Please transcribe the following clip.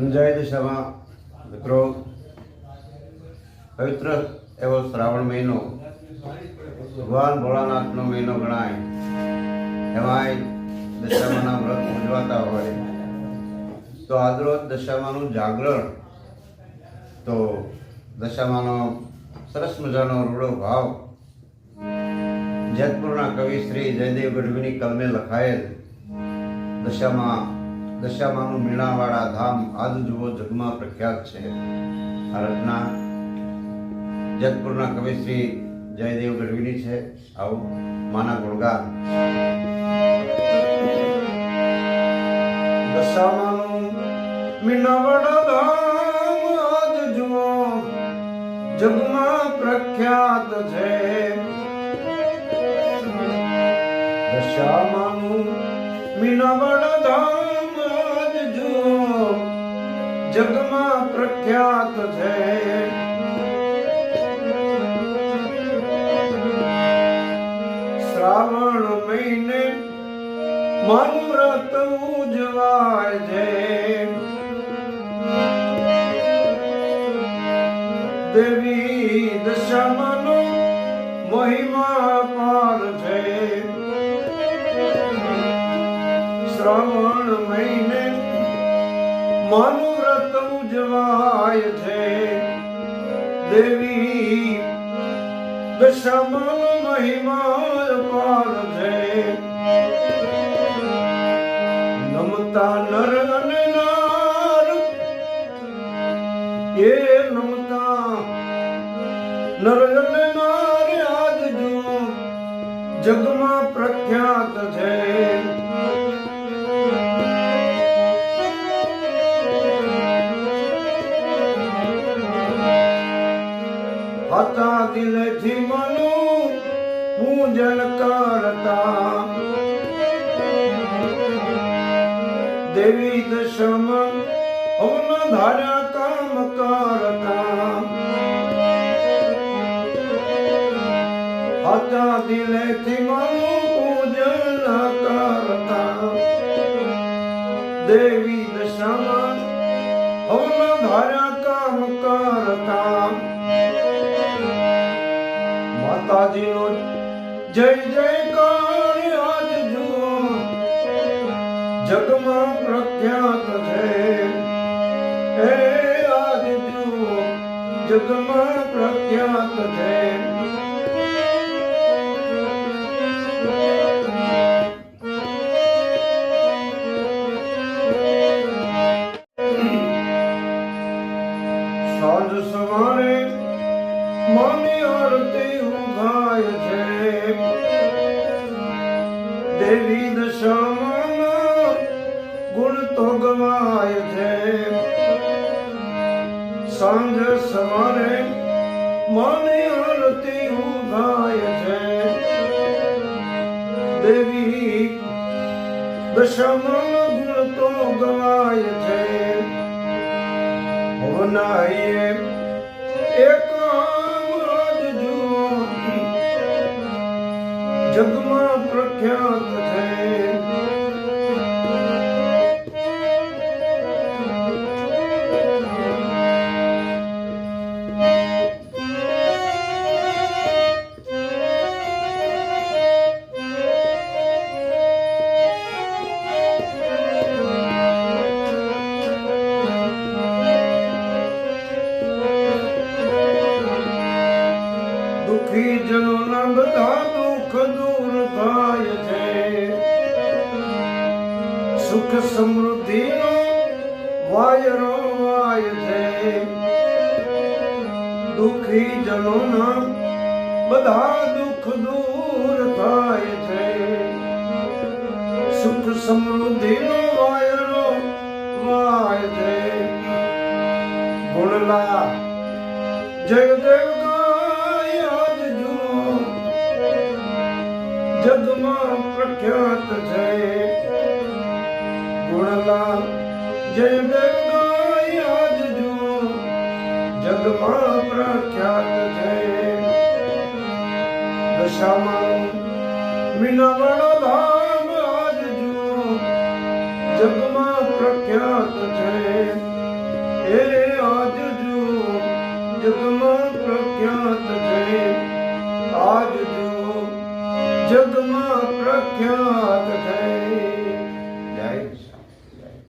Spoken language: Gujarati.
જય દિશામાં, મિત્રો. પવિત્ર એવો શ્રાવણ મહિનો, ભગવાન ભોળાનાથનો મહિનો ગણાય. એમાંય દશામાના વ્રત ઉજવાતા હોય. તો આજરોજ દશામાનું જાગરણ. તો દશામાનો સરસ મજાનો રૂડો ભાવ. જેતપુરના કવિ શ્રી જયદેવ ગઢવીની કલમે લખાયેલ, દશામાં દશામાનું મીણાવાળા ધામ આજ જુઓ જગમાં પ્રખ્યાત છે. ભારતના રચના કવિશ્રી જયદેવ ગઢવીની છે. આવું, માના ગુણગાન દશામાનું મીણાવાળા ધામ આજ જુઓ જગમાં પ્રખ્યાત છે. દશામાનું મીણાવાળા ધામ જગમાં પ્રખ્યાત છે. શ્રાવણ મહિને મનવ્રત ઉજવાય છે. દેવી દશામાનો મહિમા પાર છે. શ્રાવણ મહિને માનું વ્રત ઉજવાય છે. દેવી દશામાનો મહિમા પાર છે. નમતા નર અને નાર, એ નમતા નર અને નાર આજ જો જગમાં પ્રખ્યાત છે. ਜਲ ਕਰਤਾ ਦੇਵੀ ਦਸ਼ਮ, ਉਹਨਾਂ ਧਾਰਾ ਕਾਮ ਕਰਤਾ। ਆਤਾ ਦਿਲੇ ਤੇ ਮਨੂ ਪੂਜਨ ਕਰਤਾ ਦੇਵੀ ਦਸ਼ਮ, ਉਹਨਾਂ ਧਾਰਾ ਕਾਮ ਕਰਤਾ। ਮਾਤਾ ਜੀ ਨੂੰ જય જયકાર આજ જુઓ. જગમાં પ્રખ્યાત છે. હે આજ જુઓ. જગમાં પ્રખ્યાત છે. દેવી દશામાં ગુણ તો ગવાય છે સાંજ સવારે માની આરતી ઉભાય છે દેવી દશામાં ગુણ તો ગવાય છે ભવનાઈએ એક આજ જુઓ જગમાં પ્રખ્યાત છે દુખી જનોના બધા દુઃખ દૂર થાય છે. સુખ સમૃદ્ધિનો વાયરો વાય છે. દુખી જનોના બધા દુઃખ દૂર થાય છે. સુખ સમૃદ્ધિનો વાયરો વાય છે. ગુણલા જય દેવ જગમાં પ્રખ્યાત છે દશામાં મીનાવાળો ધામ આજ જુઓ જગમાં પ્રખ્યાત છે હે આજ જો જગમાં પ્રખ્યાત છે આજ જો જગમાં પ્રખ્યાત